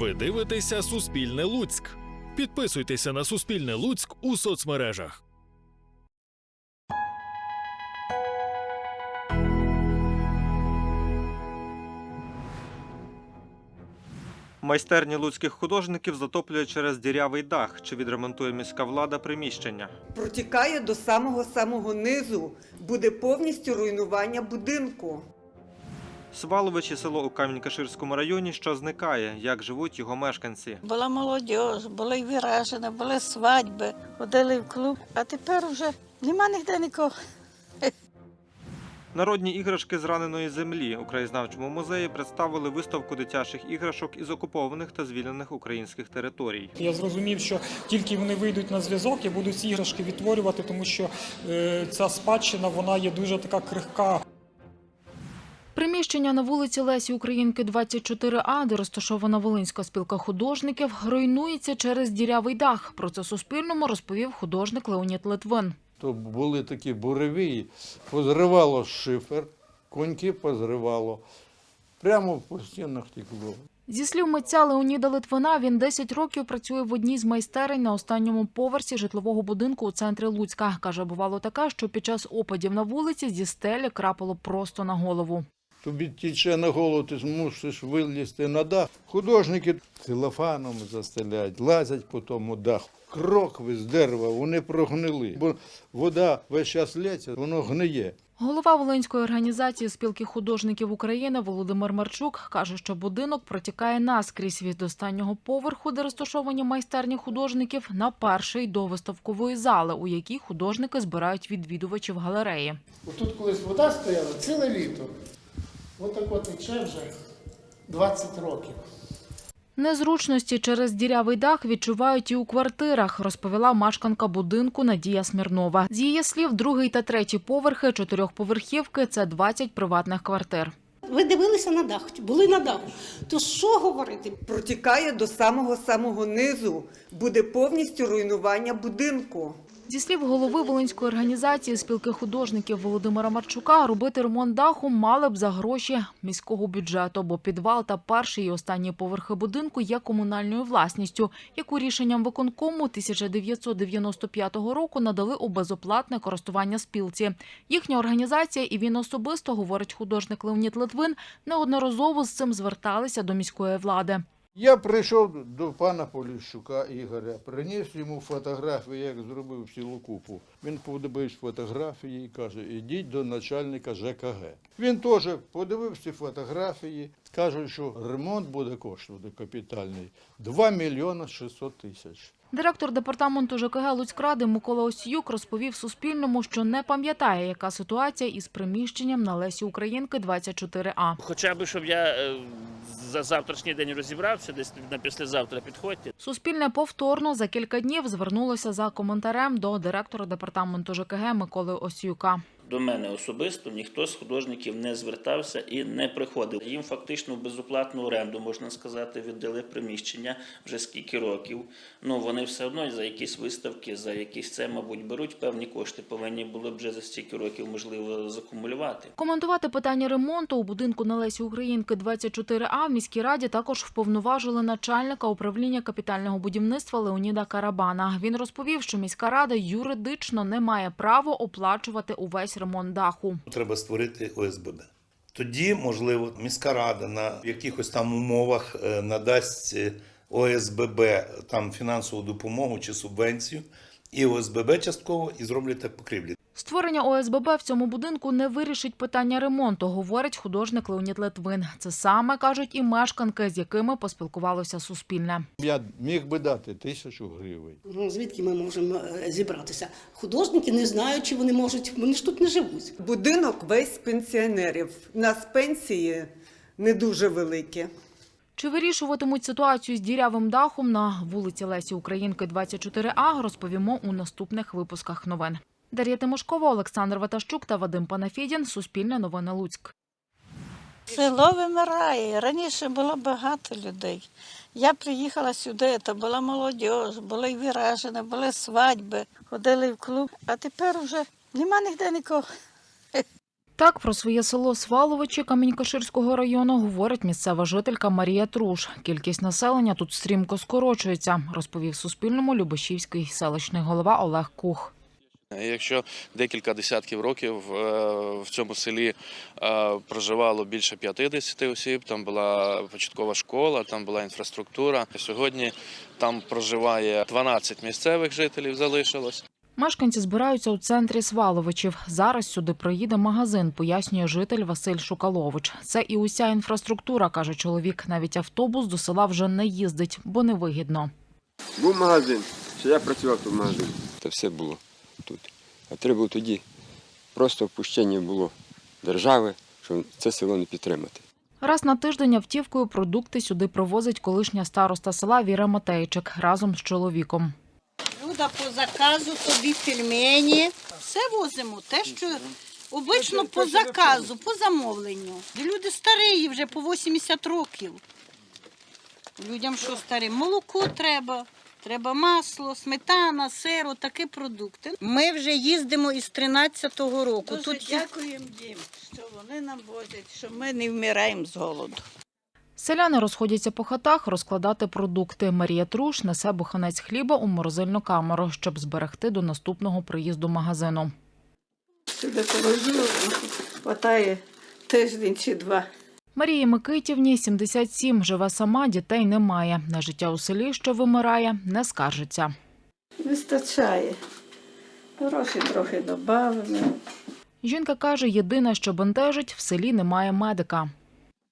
Ви дивитеся Суспільне Луцьк. Підписуйтеся на Суспільне Луцьк у соцмережах. Майстерні луцьких художників затоплює через дірявий дах. Чи відремонтує міська влада приміщення? протікає до самого самого низу, буде повністю руйнування будинку. Сваловичі село у Камінь-Каширському районі, що зникає, як живуть його мешканці. Була молодь, були виражені, були свадьби, ходили в клуб, а тепер вже нема ніде нікого. Народні іграшки з раненої землі у краєзнавчому музеї представили виставку дитячих іграшок із окупованих та звільнених українських територій. Я зрозумів, що тільки вони вийдуть на зв'язок, я буду ці іграшки відтворювати, тому що е, ця спадщина вона є дуже така крихка. Приміщення на вулиці Лесі Українки 24А, де розташована Волинська спілка художників, руйнується через дірявий дах. Про це Суспільному розповів художник Леонід Литвин. То були такі буревії, позривало шифер, коньки позривало, прямо по стінах текло. Зі слів митця Леоніда Литвина, він 10 років працює в одній з майстерень на останньому поверсі житлового будинку у центрі Луцька. Каже, бувало таке, що під час опадів на вулиці зі стелі крапало просто на голову. Тобі тіче на голову, ти мусиш вилізти на дах. Художники целофаном застеляють, лазять по тому даху. Крокви з дерева, вони прогнили. Бо вода весь час лється, воно гниє. Голова Волинської організації спілки художників України Володимир Марчук каже, що будинок протікає наскрізь від останнього поверху, де розташовані майстерні художників, на перший до виставкової зали, у якій художники збирають відвідувачів галереї. Тут колись вода стояла ціле літо. Отак от тече вже 20 років. Незручності через дірявий дах відчувають і у квартирах, розповіла мешканка будинку Надія Смірнова. З її слів, другий та третій поверхи чотирьохповерхівки це 20 приватних квартир. Ви дивилися на дах, були на даху. То що говорити? Протікає до самого самого низу, буде повністю руйнування будинку. Зі слів голови Волинської організації спілки художників Володимира Марчука, робити ремонт даху мали б за гроші міського бюджету, бо підвал та перший і останні поверхи будинку є комунальною власністю, яку рішенням виконкому 1995 року надали у безоплатне користування спілці. Їхня організація і він особисто, говорить художник Леонід Литвин, неодноразово з цим зверталися до міської влади. Я прийшов до пана Поліщука Ігоря, приніс йому фотографії, як зробив цілу купу. Він подивився фотографії і каже, ідіть до начальника ЖКГ. Він теж подивився фотографії, каже, що ремонт буде коштувати капітальний 2 мільйони 600 тисяч. Директор департаменту ЖКГ Луцькради Микола Осіюк розповів Суспільному, що не пам'ятає, яка ситуація із приміщенням на Лесі Українки 24А. Хоча б, щоб я е, за завтрашній день розібрався, десь на післязавтра підходьте. Суспільне повторно за кілька днів звернулося за коментарем до директора департаменту ЖКГ Миколи Осіюка. До мене особисто ніхто з художників не звертався і не приходив. Їм фактично безоплатну оренду, можна сказати, віддали приміщення вже скільки років. Ну вони все одно за якісь виставки, за якісь це, мабуть, беруть певні кошти. Повинні були б вже за стільки років можливо закумулювати. Коментувати питання ремонту у будинку на Лесі Українки 24А в міській раді також вповноважили начальника управління капітального будівництва Леоніда Карабана. Він розповів, що міська рада юридично не має права оплачувати увесь ремонт даху. Треба створити ОСББ. Тоді, можливо, міська рада на якихось там умовах е, надасть ОСББ там фінансову допомогу чи субвенцію, і ОСББ частково і зроблять так покрівлі. Створення ОСББ в цьому будинку не вирішить питання ремонту, говорить художник Леонід Литвин. Це саме кажуть і мешканки, з якими поспілкувалося Суспільне. Я міг би дати тисячу гривень. Ну, Звідки ми можемо е, зібратися? Художники не знають, чи вони можуть, вони ж тут не живуть. Будинок весь пенсіонерів. У нас пенсії не дуже великі. Чи вирішуватимуть ситуацію з дірявим дахом на вулиці Лесі Українки 24А, розповімо у наступних випусках новин. Дар'я Тимошкова, Олександр Ватащук та Вадим Панафідін. Суспільне новини Луцьк. Село вимирає. Раніше було багато людей. Я приїхала сюди, то була молодь, були виражені, були свадьби, ходили в клуб, а тепер вже нема ніде нікого. Так про своє село Сваловичі Камінь-Каширського району говорить місцева жителька Марія Труш. Кількість населення тут стрімко скорочується, розповів Суспільному Любешівський селищний голова Олег Кух. Якщо декілька десятків років е, в цьому селі е, проживало більше 50 осіб, там була початкова школа, там була інфраструктура. Сьогодні там проживає 12 місцевих жителів, залишилось. Мешканці збираються у центрі Сваловичів. Зараз сюди приїде магазин, пояснює житель Василь Шукалович. Це і уся інфраструктура, каже чоловік. Навіть автобус до села вже не їздить, бо невигідно. Був магазин, що я працював тут в магазині. Це все було тут. А треба було тоді просто впущення було держави, щоб це село не підтримати. Раз на тиждень автівкою продукти сюди привозить колишня староста села Віра Матейчик разом з чоловіком. Люда по заказу тобі пельмені. Все возимо, те, що обично по заказу, по замовленню. Люди старі вже по 80 років. Людям що старі? Молоко треба, треба масло, сметана, сиро, такі продукти. Ми вже їздимо із 13-го року. Дуже Тут дякуємо їм, що вони нам возять, що ми не вмираємо з голоду. Селяни розходяться по хатах розкладати продукти. Марія Труш несе буханець хліба у морозильну камеру, щоб зберегти до наступного приїзду магазину. Сюди положу, хватає тиждень чи два. Марії Микитівні 77, живе сама, дітей немає. На життя у селі, що вимирає, не скаржиться. Вистачає. Гроші трохи додаємо. Жінка каже, єдине, що бентежить, в селі немає медика.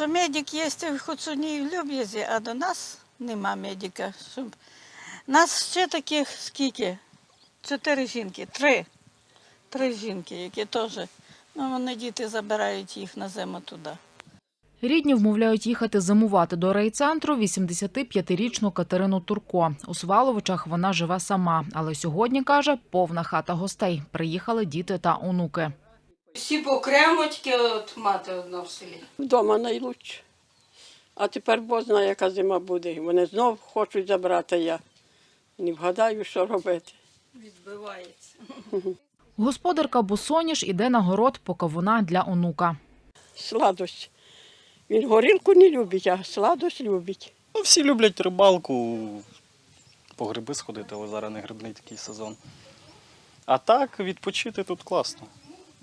Що медик є в Хуцуні в Люб'язі, а до нас нема медика. Нас ще таких скільки? Чотири жінки, три. Три жінки, які теж. Ну, вони діти забирають їх на зиму туди. Рідні вмовляють їхати зимувати до райцентру 85-річну Катерину Турко. У Сваловичах вона живе сама, але сьогодні, каже, повна хата гостей. Приїхали діти та онуки. Всі окремо, тільки от мати одна в селі. Вдома найлучше. А тепер Бог знає, яка зима буде. Вони знов хочуть забрати я. Не вгадаю, що робити. Відбивається. Господарка Бусоніш іде на город по кавуна для онука. Сладость. Він горілку не любить, а сладость любить. Ну, всі люблять рибалку, по гриби сходити, але зараз не грибний такий сезон. А так, відпочити тут класно,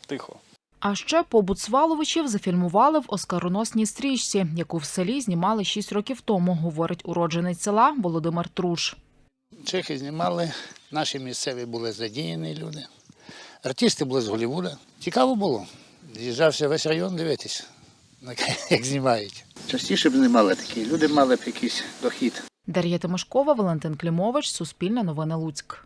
тихо. А ще побут Сваловичів зафільмували в оскароносній стрічці, яку в селі знімали 6 років тому, говорить уродженець села Володимир Труш. Чехи знімали, наші місцеві були задіяні люди. Артисти були з Голлівуда. Цікаво було. З'їжджався весь район дивитись, як знімають. Частіше б знімали такі, люди мали б якийсь дохід. Дар'я Тимошкова, Валентин Клімович, Суспільне новини Луцьк.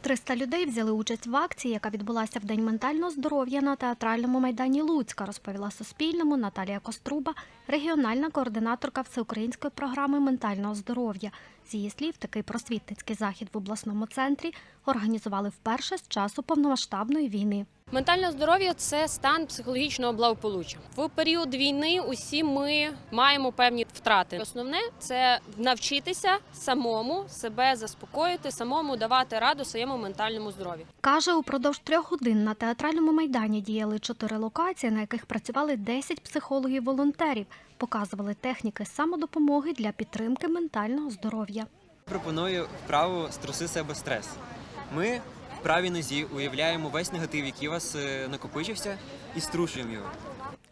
300 людей взяли участь в акції, яка відбулася в День ментального здоров'я на театральному майдані Луцька, розповіла Суспільному Наталія Коструба, регіональна координаторка всеукраїнської програми ментального здоров'я. З її слів, такий просвітницький захід в обласному центрі організували вперше з часу повномасштабної війни. Ментальне здоров'я це стан психологічного благополуччя. В період війни усі ми маємо певні втрати. Основне це навчитися самому себе заспокоїти, самому давати раду своєму ментальному здоров'ю. Каже, упродовж трьох годин на театральному майдані діяли чотири локації, на яких працювали 10 психологів-волонтерів, показували техніки самодопомоги для підтримки ментального здоров'я. Пропоную вправу струси себе стрес. Ми правій нозі уявляємо весь негатив, який у вас е, накопичився, і струшуємо його.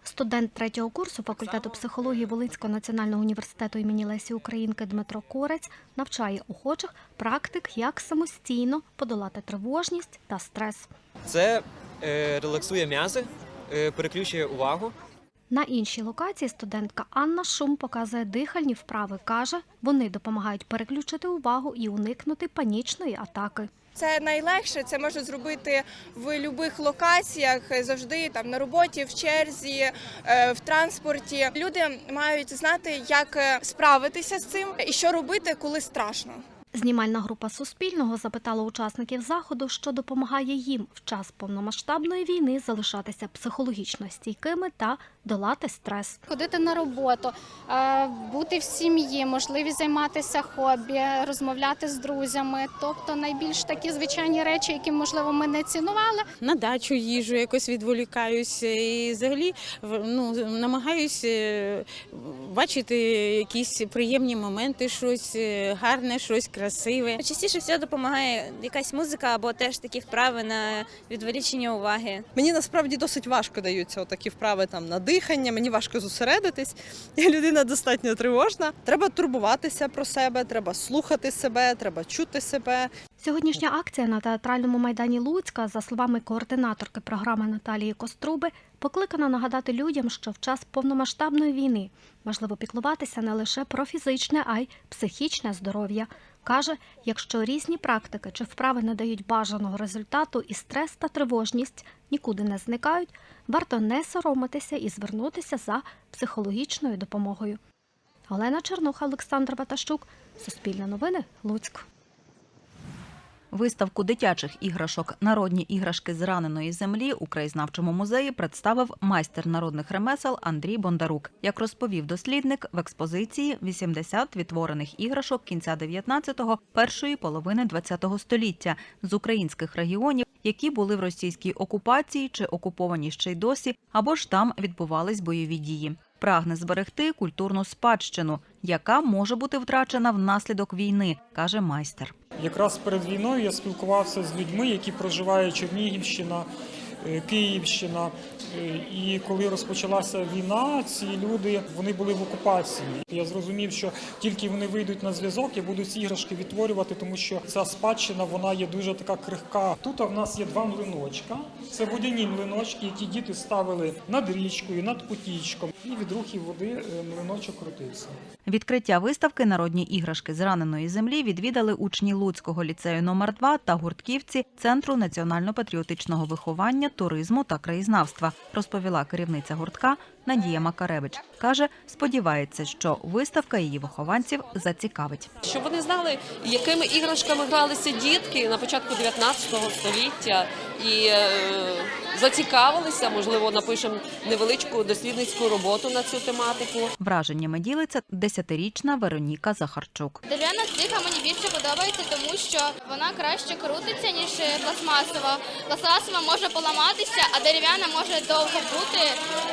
Студент третього курсу факультету психології Волинського національного університету імені Лесі Українки Дмитро Корець навчає охочих практик, як самостійно подолати тривожність та стрес. Це е, релаксує м'язи, е, переключує увагу. На іншій локації студентка Анна Шум показує дихальні вправи. каже, вони допомагають переключити увагу і уникнути панічної атаки. Це найлегше, це можна зробити в будь-яких локаціях, завжди там на роботі, в черзі, е, в транспорті. Люди мають знати, як е, справитися з цим і що робити, коли страшно. Знімальна група Суспільного запитала учасників заходу, що допомагає їм в час повномасштабної війни залишатися психологічно стійкими та долати стрес. Ходити на роботу, е, бути в сім'ї, можливість займатися хобі, розмовляти з друзями. Тобто найбільш такі звичайні речі, які можливо ми не цінували. на дачу їжу, якось відволікаюся і взагалі в- ну, намагаюся е, бачити якісь приємні моменти, щось е, гарне, щось красиве. Частіше всього допомагає якась музика або теж такі вправи на відволічення уваги. Мені насправді досить важко даються такі вправи там на дихання, мені важко зосередитись. Я людина достатньо тривожна. Треба турбуватися про себе, треба слухати себе, треба чути себе. Сьогоднішня акція на театральному майдані Луцька, за словами координаторки програми Наталії Коструби, покликана нагадати людям, що в час повномасштабної війни важливо піклуватися не лише про фізичне, а й психічне здоров'я. Каже, якщо різні практики чи вправи не дають бажаного результату і стрес та тривожність нікуди не зникають, варто не соромитися і звернутися за психологічною допомогою. Олена Чернуха, Олександр Ватащук, Суспільне новини, Луцьк. Виставку дитячих іграшок Народні іграшки з раненої землі у краєзнавчому музеї представив майстер народних ремесел Андрій Бондарук. Як розповів дослідник, в експозиції 80 відтворених іграшок кінця 19-го, першої половини 20-го століття з українських регіонів, які були в російській окупації чи окуповані ще й досі, або ж там відбувались бойові дії. Прагне зберегти культурну спадщину, яка може бути втрачена внаслідок війни, каже майстер. Якраз перед війною я спілкувався з людьми, які проживають Чернігівщина, Київщина. Е, І коли розпочалася війна, ці люди вони були в окупації. Я зрозумів, що тільки вони вийдуть на зв'язок, я буду ці іграшки відтворювати, тому що ця спадщина вона є дуже така крихка. Тут в нас є два млиночка. Це водяні млиночки, які діти ставили над річкою, над потічком. І від рухів води е, млиночок крутився. Відкриття виставки Народні іграшки з раненої землі відвідали учні Луцького ліцею номер 2 та гуртківці Центру національно-патріотичного виховання, туризму та краєзнавства, розповіла керівниця гуртка Надія Макаревич. Каже, сподівається, що виставка її вихованців зацікавить. Щоб вони знали, якими іграшками гралися дітки на початку 19 століття і е, зацікавилися, можливо, напишемо невеличку дослідницьку роботу на цю тематику. Враженнями ділиться десятирічна Вероніка Захарчук. Дерев'яна стиха мені більше подобається, тому що вона краще крутиться, ніж пластмасова. Пластмасова може поламатися, а дерев'яна може довго бути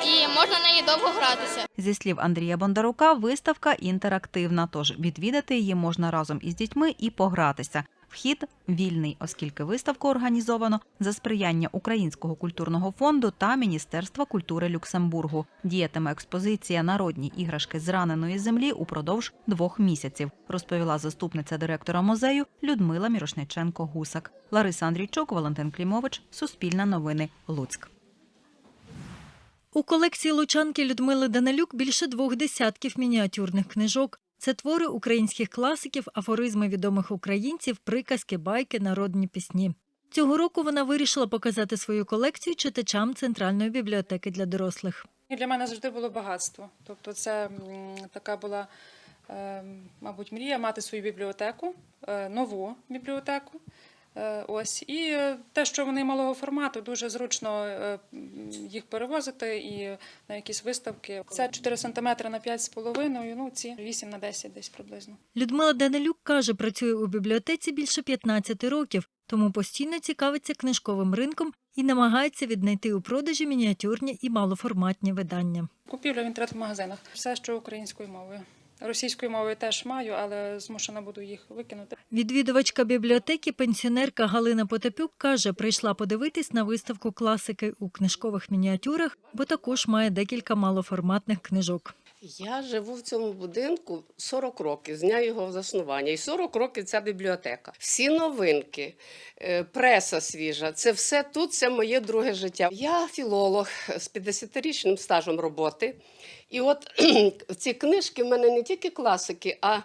і можна неї довго гратися. Зі слів Андрія Бондарука, виставка інтерактивна, тож відвідати її можна разом із дітьми і погратися. Вхід вільний, оскільки виставку організовано за сприяння Українського культурного фонду та Міністерства культури Люксембургу. Діятиме експозиція Народні іграшки з раненої землі упродовж двох місяців, розповіла заступниця директора музею Людмила Мірошниченко Гусак. Лариса Андрійчук, Валентин Клімович, Суспільне новини, Луцьк. У колекції лучанки Людмили Данилюк більше двох десятків мініатюрних книжок. Це твори українських класиків, афоризми відомих українців, приказки, байки, народні пісні. Цього року вона вирішила показати свою колекцію читачам Центральної бібліотеки для дорослих. Для мене завжди було багатство. Тобто, це така була, е, мабуть, мрія мати свою бібліотеку, е, нову бібліотеку. Е, Ось і е, те, що вони малого формату, дуже зручно е, їх перевозити і на якісь виставки. Це 4 см на 5,5, ну ці 8 на 10 десь приблизно. Людмила Данилюк каже, працює у бібліотеці більше 15 років, тому постійно цікавиться книжковим ринком і намагається віднайти у продажі мініатюрні і малоформатні видання. Купівля в інтернет-магазинах. Все, що українською мовою. Російською мовою теж маю, але змушена буду їх викинути. Відвідувачка бібліотеки, пенсіонерка Галина Потапюк каже, прийшла подивитись на виставку класики у книжкових мініатюрах, бо також має декілька малоформатних книжок. Я живу в цьому будинку 40 років, з дня його заснування. І 40 років ця бібліотека. Всі новинки, е, преса свіжа, це все тут, це моє друге життя. Я філолог з 50-річним стажем роботи. І от ці книжки в мене не тільки класики, а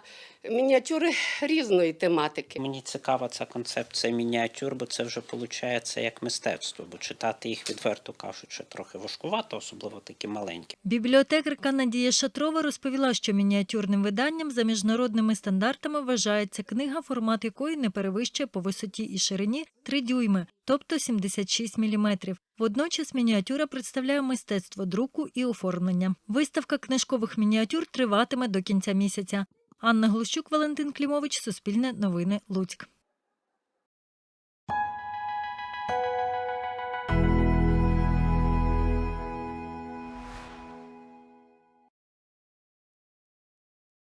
мініатюри різної тематики. Мені цікава ця концепція мініатюр, бо це вже виходить як мистецтво, бо читати їх відверто кажучи трохи важкувато, особливо такі маленькі. Бібліотекарка Надія Шатрова розповіла, що мініатюрним виданням за міжнародними стандартами вважається книга, формат якої не перевищує по висоті і ширині 3 дюйми, тобто 76 міліметрів. Водночас мініатюра представляє мистецтво друку і оформлення. Виставка книжкових мініатюр триватиме до кінця місяця. Анна Глущук, Валентин Клімович, Суспільне новини, Луцьк.